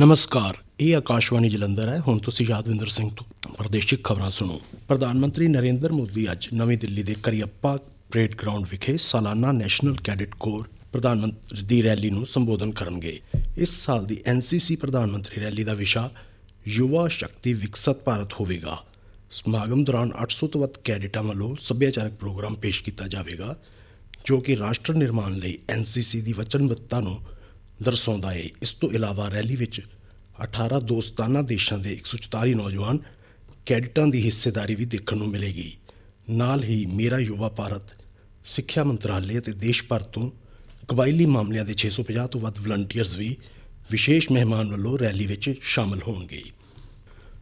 ਨਮਸਕਾਰ, ਇਹ ਆਕਾਸ਼ਵਾਣੀ ਜਲੰਧਰ ਹੈ। ਹੁਣ ਤੁਸੀਂ ਯਾਦਵਿੰਦਰ ਸਿੰਘ ਤੋਂ ਪ੍ਰਦੇਸ਼ਿਕ ਖਬਰਾਂ ਸੁਣੋ। ਪ੍ਰਧਾਨ ਮੰਤਰੀ ਨਰਿੰਦਰ ਮੋਦੀ ਅੱਜ ਨਵੀਂ ਦਿੱਲੀ ਦੇ ਕਰੀਅੱਪਾ ਪਰੇਡ ਗਰਾਊਂਡ ਵਿਖੇ ਸਾਲਾਨਾ ਨੈਸ਼ਨਲ ਕੈਡਟ ਕੋਰ ਪ੍ਰਧਾਨ ਮੰਤਰੀ ਦੀ ਰੈਲੀ ਨੂੰ ਸੰਬੋਧਨ ਕਰਨਗੇ। ਇਸ ਸਾਲ ਦੀ ਐਨਸੀਸੀ ਪ੍ਰਧਾਨ ਮੰਤਰੀ ਰੈਲੀ ਦਾ ਵਿਸ਼ਾ ਯੁਵਾ ਸ਼ਕਤੀ ਵਿਕਸਤ ਭਾਰਤ ਹੋਵੇਗਾ। ਸਮਾਗਮ ਦੌਰਾਨ 800 ਤੋਂ ਵੱਧ ਕੈਡਿਟਾਂ ਵੱਲੋਂ ਸੱਭਿਆਚਾਰਕ ਪ੍ਰੋਗਰਾਮ ਪੇਸ਼ ਕੀਤਾ ਜਾਵੇਗਾ, ਜੋ ਕਿ ਰਾਸ਼ਟਰ ਨਿਰਮਾਣ ਲਈ ਐਨਸੀਸੀ ਦੀ ਵਚਨਬੱਧਤਾ ਨੂੰ ਦਰਸਾਉਂਦਾ ਹੈ ਇਸ ਤੋਂ ਇਲਾਵਾ ਰੈਲੀ ਵਿੱਚ 18 ਦੋਸਤਾਨਾ ਦੇਸ਼ਾਂ ਦੇ 144 ਨੌਜਵਾਨ ਕੈਡਿਟਾਂ ਦੀ ਹਿੱਸੇਦਾਰੀ ਵੀ ਦੇਖਣ ਨੂੰ ਮਿਲੇਗੀ। ਨਾਲ ਹੀ ਮੇਰਾ ਯੁਵਾ ਭਾਰਤ, ਸਿੱਖਿਆ ਮੰਤਰਾਲੇ ਅਤੇ ਦੇਸ਼ ਭਰ ਤੋਂ ਕਬਾਇਲੀ ਮਾਮਲਿਆਂ ਦੇ 650 ਤੋਂ ਵੱਧ ਵਲੰਟੀਅਰਸ ਵੀ ਵਿਸ਼ੇਸ਼ ਮਹਿਮਾਨ ਵੱਲੋਂ ਰੈਲੀ ਵਿੱਚ ਸ਼ਾਮਲ ਹੋਣਗੇ।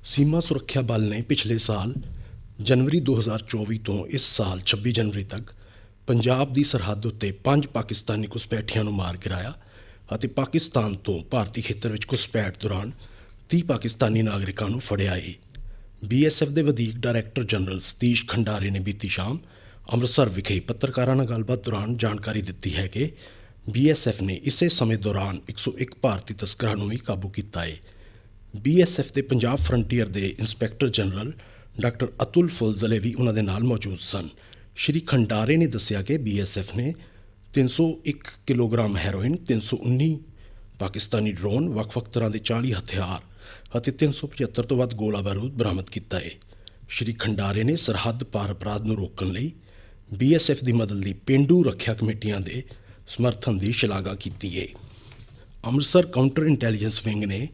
ਸੀਮਾ ਸੁਰੱਖਿਆ ਬਲ ਨੇ ਪਿਛਲੇ ਸਾਲ ਜਨਵਰੀ 2024 ਤੋਂ ਇਸ ਸਾਲ 26 ਜਨਵਰੀ ਤੱਕ ਪੰਜਾਬ ਦੀ ਸਰਹੱਦ ਉੱਤੇ ਪੰਜ ਪਾਕਿਸਤਾਨੀ ਘੁਸਪੈਠੀਆਂ ਨੂੰ ਮਾਰ ਗਿਰਾਇਆ ਅਤੇ ਪਾਕਿਸਤਾਨ ਤੋਂ ਭਾਰਤੀ ਖੇਤਰ ਵਿੱਚ ਘੁਸਪੈਠ ਦੌਰਾਨ 30 ਪਾਕਿਸਤਾਨੀ ਨਾਗਰਿਕਾਂ ਨੂੰ ਫੜਿਆ ਹੈ ਬੀਐਸਐਫ ਦੇ ਵਧੀਕ ਡਾਇਰੈਕਟਰ ਜਨਰਲ ਸਤੀਸ਼ ਖੰਡਾਰੇ ਨੇ ਬੀਤੀ ਸ਼ਾਮ ਅੰਮ੍ਰਿਤਸਰ ਵਿਖੇ ਪੱਤਰਕਾਰਾਂ ਨਾਲ ਗੱਲਬਾਤ ਦੌਰਾਨ ਜਾਣਕਾਰੀ ਦਿੱਤੀ ਹੈ ਕਿ ਬੀਐਸਐਫ ਨੇ ਇਸੇ ਸਮੇਂ ਦੌਰਾਨ 101 ਭਾਰਤੀ ਤਸਕਰਾਂ ਨੂੰ ਵੀ ਕਾਬੂ ਕੀਤਾ ਹੈ ਬੀਐਸਐਫ ਦੇ ਪੰਜਾਬ ਫਰੰਟੀਅਰ ਦੇ inspector general doctor Atul Phuljhele ਵੀ ਉਹਨਾਂ ਦੇ ਨਾਲ ਮੌਜੂਦ ਸਨ। ਸ਼੍ਰੀ ਖੰਡਾਰੇ ਨੇ ਦੱਸਿਆ ਕਿ ਬੀਐਸਐਫ ਨੇ 301 ਕਿਲੋਗ੍ਰਾਮ ਹੈਰੋਇਨ 319 ਪਾਕਿਸਤਾਨੀ ਡਰੋਨ, ਵੱਖ-ਵੱਖ ਤਰ੍ਹਾਂ ਦੇ 40 ਹਥਿਆਰ ਅਤੇ 375 ਤੋਂ ਵੱਧ ਗੋਲਾ ਬਾਰੂਦ ਬਰਾਮਦ ਕੀਤਾ ਹੈ ਸ਼੍ਰੀ ਖੰਡਾਰੇ ਨੇ ਸਰਹੱਦ ਪਾਰ ਅਪਰਾਧ ਨੂੰ ਰੋਕਣ ਲਈ ਬੀਐਸਐਫ ਦੀ ਮਦਦ ਲਈ ਪਿੰਡੂ ਰੱਖਿਆ ਕਮੇਟੀਆਂ ਦੇ ਸਮਰਥਨ ਦੀ ਸ਼ਲਾਘਾ ਕੀਤੀ ਹੈ ਅੰਮ੍ਰਿਤਸਰ ਕਾਊਂਟਰ ਇੰਟੈਲੀਜੈਂਸ ਵਿੰਗ ਨੇ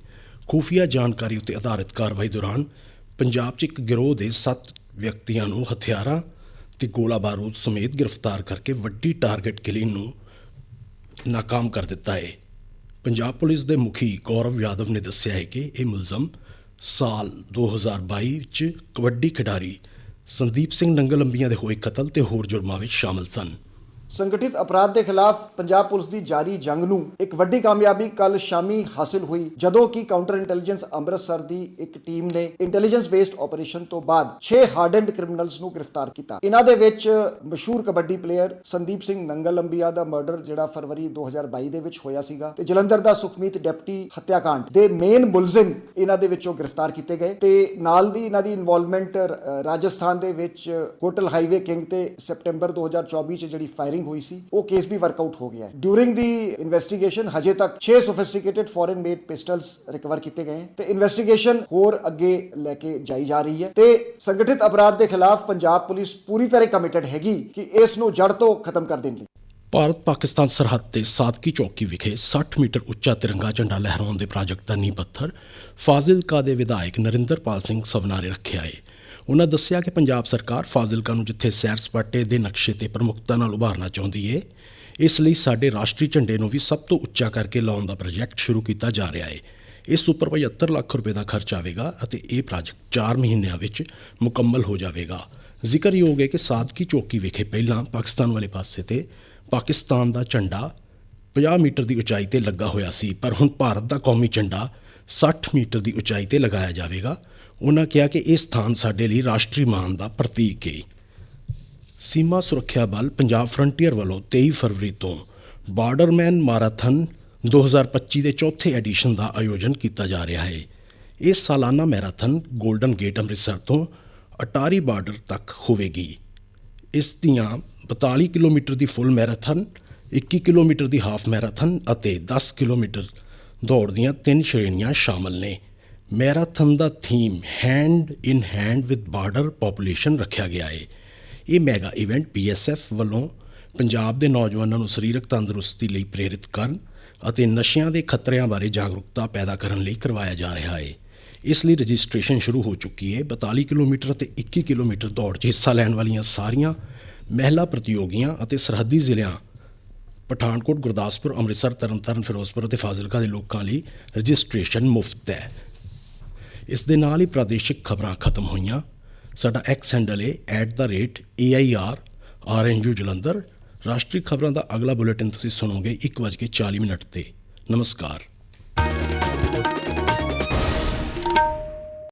ਖੂਫੀਆ ਜਾਣਕਾਰੀ ਉੱਤੇ ਆਧਾਰਿਤ ਕਾਰਵਾਈ ਦੌਰਾਨ ਪੰਜਾਬ 'ਚ ਇੱਕ ਗਿਰੋਹ ਦੇ 7 ਵਿਅਕਤੀਆਂ ਨੂੰ ਹਥਿਆਰਾਂ ਤੇ ਗੋਲਾ ਬਾਰੂਦ ਸਮੇਤ ਗ੍ਰਿਫਤਾਰ ਕਰਕੇ ਵੱਡੀ ਟਾਰਗੇਟ ਕਿਲਿੰਗ ਨੂੰ ਨਾਕਾਮ ਕਰ ਦਿੱਤਾ ਹੈ। ਪੰਜਾਬ ਪੁਲਿਸ ਦੇ ਮੁਖੀ ਗੌਰਵ ਯਾਦਵ ਨੇ ਦੱਸਿਆ ਹੈ ਕਿ ਇਹ ਮੁਲਜ਼ਮ ਸਾਲ 2022 ਵਿੱਚ ਕਬੱਡੀ ਖਿਡਾਰੀ ਸੰਦੀਪ ਸਿੰਘ ਨੰਗਲ ਅੰਬੀਆਂ ਦੇ ਹੋਏ ਕਤਲ ਤੇ ਹੋਰ ਜੁਰਮਾਂ ਵਿੱਚ ਸ਼ਾਮਲ ਸਨ। ਸੰਗਠਿਤ ਅਪਰਾਧ ਦੇ ਖਿਲਾਫ ਪੰਜਾਬ ਪੁਲਿਸ ਦੀ ਜਾਰੀ ਜੰਗ ਨੂੰ ਇੱਕ ਵੱਡੀ ਕਾਮਯਾਬੀ ਕੱਲ ਸ਼ਾਮੀ ਹਾਸਿਲ ਹੋਈ, ਜਦੋਂ ਕਿ ਕਾਊਂਟਰ ਇੰਟੈਲੀਜੈਂਸ ਅੰਮ੍ਰਿਤਸਰ ਦੀ ਇੱਕ ਟੀਮ ਨੇ ਇੰਟੈਲੀਜੈਂਸ ਬੇਸਡ ਆਪਰੇਸ਼ਨ ਤੋਂ ਬਾਅਦ 6 ਹਾਰਡਨਡ ਕ੍ਰਿਮੀਨਲਸ ਨੂੰ ਗ੍ਰਿਫਤਾਰ ਕੀਤਾ। ਇਹਨਾਂ ਦੇ ਵਿੱਚ ਮਸ਼ਹੂਰ ਕਬੱਡੀ ਪਲੇਅਰ ਸੰਦੀਪ ਸਿੰਘ ਨੰਗਲ ਅੰਬੀਆ ਦਾ ਮਰਡਰ ਜਿਹੜਾ ਫਰਵਰੀ 2022 ਦੇ ਵਿੱਚ ਹੋਇਆ ਸੀਗਾ ਤੇ ਜਲੰਧਰ ਦਾ ਸੁਖਮੀਤ ਡਿਪਟੀ ਹੱਤਿਆਕਾਂਡ ਦੇ ਮੇਨ ਮੁਲਜ਼ਮ ਇਹਨਾਂ ਦੇ ਵਿੱਚੋਂ ਗ੍ਰਿਫਤਾਰ ਕੀਤੇ ਗਏ ਤੇ ਨਾਲ ਦੀ ਇਹਨਾਂ ਦੀ ਇਨਵੋਲਵਮੈਂਟ ਰਾਜਸਥਾਨ ਦੇ ਵਿੱਚ ਹੋਟਲ ਹਾਈਵੇ ਕਿੰਗ ਤੇ ਸਪਟੈਂਬਰ 2024 ਚ ਜਿਹੜੀ ਫਾਇਰਿੰਗ ਹੋਈ ਸੀ ਉਹ ਕੇਸ ਵੀ ਵਰਕਆਊਟ ਹੋ ਗਿਆ ਹੈ ਡਿਊਰਿੰਗ ਦੀ ਇਨਵੈਸਟੀਗੇਸ਼ਨ ਹਜੇ ਤੱਕ 6 sophisticated foreign made pistols recover ਕੀਤੇ ਗਏ ਤੇ ਇਨਵੈਸਟੀਗੇਸ਼ਨ ਹੋਰ ਅੱਗੇ ਲੈ ਕੇ ਜਾਈ ਜਾ ਰਹੀ ਹੈ ਤੇ ਸੰਗਠਿਤ ਅਪਰਾਧ ਦੇ ਖਿਲਾਫ ਪੰਜਾਬ ਪੁਲਿਸ ਪੂਰੀ ਤਰ੍ਹਾਂ ਕਮਿਟਡ ਹੈਗੀ ਕਿ ਇਸ ਨੂੰ ਜੜ ਤੋਂ ਖਤਮ ਕਰ ਦੇਣ ਲਈ ਭਾਰਤ ਪਾਕਿਸਤਾਨ ਸਰਹੱਦ ਤੇ ਸਾਦਕੀ ਚੌਕੀ ਵਿਖੇ 60 ਮੀਟਰ ਉੱਚਾ ਤਿਰੰਗਾ ਝੰਡਾ ਲਹਿਰਾਉਣ ਦੇ ਪ੍ਰਾਜੈਕਟ ਦਾ ਨੀਂਹ ਪੱਥਰ ਫਾਜ਼ਿਲਕਾ ਦੇ ਵਿਧਾਇਕ ਨਰਿੰਦਰਪਾਲ ਸਿੰਘ ਸਵਨਾ ਨੇ ਰੱਖਿਆ ਹੈ ਉਹਨਾਂ ਦੱਸਿਆ ਕਿ ਪੰਜਾਬ ਸਰਕਾਰ ਫਾਜ਼ਿਲਕਾ ਨੂੰ ਜਿੱਥੇ ਸੈਰ ਸਪਾਟੇ ਦੇ ਨਕਸ਼ੇ ਤੇ ਪ੍ਰਮੁਖਤਾ ਨਾਲ ਉਭਾਰਨਾ ਚਾਹੁੰਦੀ ਹੈ ਇਸ ਲਈ ਸਾਡੇ ਰਾਸ਼ਟਰੀ ਝੰਡੇ ਨੂੰ ਵੀ ਸਭ ਤੋਂ ਉੱਚਾ ਕਰਕੇ ਲਾਉਣ ਦਾ ਪ੍ਰੋਜੈਕਟ ਸ਼ੁਰੂ ਕੀਤਾ ਜਾ ਰਿਹਾ ਹੈ ਇਸ ਉੱਪਰ 75 ਲੱਖ ਰੁਪਏ ਦਾ ਖਰਚ ਆਵੇਗਾ ਅਤੇ ਇਹ ਪ੍ਰੋਜੈਕਟ 4 ਮਹੀਨਿਆਂ ਵਿੱਚ ਮੁਕੰਮਲ ਹੋ ਜਾਵੇਗਾ। ਜ਼ਿਕਰਯੋਗ ਹੈ ਕਿ ਸਾਦਕੀ ਚੌਕੀ ਵਿਖੇ ਪਹਿਲਾਂ ਪਾਕਿਸਤਾਨ ਵਾਲੇ ਪਾਸੇ ਤੇ ਪਾਕਿਸਤਾਨ ਦਾ ਝੰਡਾ 50 ਮੀਟਰ ਦੀ ਉਚਾਈ ਤੇ ਲੱਗਾ ਹੋਇਆ ਸੀ, ਪਰ ਹੁਣ ਭਾਰਤ ਦਾ ਕੌਮੀ ਝੰਡਾ 60 ਮੀਟਰ ਦੀ ਉਚਾਈ ਤੇ ਲਗਾਇਆ ਜਾਵੇਗਾ। ਉਹਨਾਂ ਕਿਹਾ ਕਿ ਇਹ ਸਥਾਨ ਸਾਡੇ ਲਈ ਰਾਸ਼ਟਰੀ ਮਾਣ ਦਾ ਪ੍ਰਤੀਕ ਹੈ ਸੀਮਾ ਸੁਰੱਖਿਆ ਬਲ ਪੰਜਾਬ ਫਰੰਟੀਅਰ ਵੱਲੋਂ 23 ਫਰਵਰੀ ਤੋਂ ਬਾਰਡਰਮੈਨ ਮਾਰਾਥਨ 2025 ਦੇ ਚੌਥੇ ਐਡੀਸ਼ਨ ਦਾ ਆਯੋਜਨ ਕੀਤਾ ਜਾ ਰਿਹਾ ਹੈ ਇਹ ਸਾਲਾਨਾ ਮੈਰਾਥਨ 골ਡਨ ਗੇਟ ਅੰਮ੍ਰਿਤਸਰ ਤੋਂ ਅਟਾਰੀ ਬਾਰਡਰ ਤੱਕ ਹੋਵੇਗੀ। ਇਸ ਦੀਆਂ 42 ਕਿਲੋਮੀਟਰ ਦੀ ਫੁੱਲ ਮੈਰਾਥਨ 21 ਕਿਲੋਮੀਟਰ ਦੀ ਹਾਫ ਮੈਰਾਥਨ ਅਤੇ 10 ਕਿਲੋਮੀਟਰ ਦੌੜ ਦੀਆਂ ਤਿੰਨ ਸ਼੍ਰੇਣੀਆਂ ਸ਼ਾਮਲ ਨੇ। Marathon the theme hand in hand with border population ਰੱਖਿਆ ਗਿਆ ਹੈ ਇਹ ਮੈਗਾ ਇਵੈਂਟ ਪੀਐਸਐਫ ਵੱਲੋਂ ਪੰਜਾਬ ਦੇ ਨੌਜਵਾਨਾਂ ਨੂੰ ਸਰੀਰਕ ਤੰਦਰੁਸਤੀ ਲਈ ਪ੍ਰੇਰਿਤ ਕਰਨ ਅਤੇ ਨਸ਼ਿਆਂ ਦੇ ਖਤਰਿਆਂ ਬਾਰੇ ਜਾਗਰੂਕਤਾ ਪੈਦਾ ਕਰਨ ਲਈ ਕਰਵਾਇਆ ਜਾ ਰਿਹਾ ਹੈ ਇਸ ਲਈ ਰਜਿਸਟ੍ਰੇਸ਼ਨ ਸ਼ੁਰੂ ਹੋ ਚੁੱਕੀ ਹੈ 42 ਕਿਲੋਮੀਟਰ ਅਤੇ 21 ਕਿਲੋਮੀਟਰ ਦੌੜ 'ਚ ਹਿੱਸਾ ਲੈਣ ਵਾਲੀਆਂ ਸਾਰੀਆਂ ਮਹਿਲਾ ਪ੍ਰਤੀਯੋਗੀਆਂ ਅਤੇ ਸਰਹੱਦੀ ਜ਼ਿਲ੍ਹਿਆਂ ਪਠਾਨਕੋਟ, ਗੁਰਦਾਸਪੁਰ, ਅੰਮ੍ਰਿਤਸਰ, ਤਰਨਤਾਰਨ, ਫਿਰੋਜ਼ਪੁਰ ਅਤੇ ਫਾਜ਼ਿਲਕਾ ਦੇ ਲੋਕਾਂ ਲਈ ਰਜਿਸਟ੍ਰੇਸ਼ਨ ਮੁਫਤ ਹੈ। ਇਸ ਦੇ ਨਾਲ ਹੀ ਪ੍ਰਾਦੇਸ਼ਿਕ ਖਬਰਾਂ ਖਤਮ ਹੋਈਆਂ। ਸਾਡਾ ਐਕਸ ਹੈਂਡਲ ਹੈ @air ਆਰਐਨਯੂ ਜਲੰਧਰ। ਰਾਸ਼ਟਰੀ ਖਬਰਾਂ ਦਾ ਅਗਲਾ ਬੁਲੇਟਿਨ ਤੁਸੀਂ ਸੁਣੋਗੇ 1:40 ਮਿੰਟ ਤੇ। ਨਮਸਕਾਰ।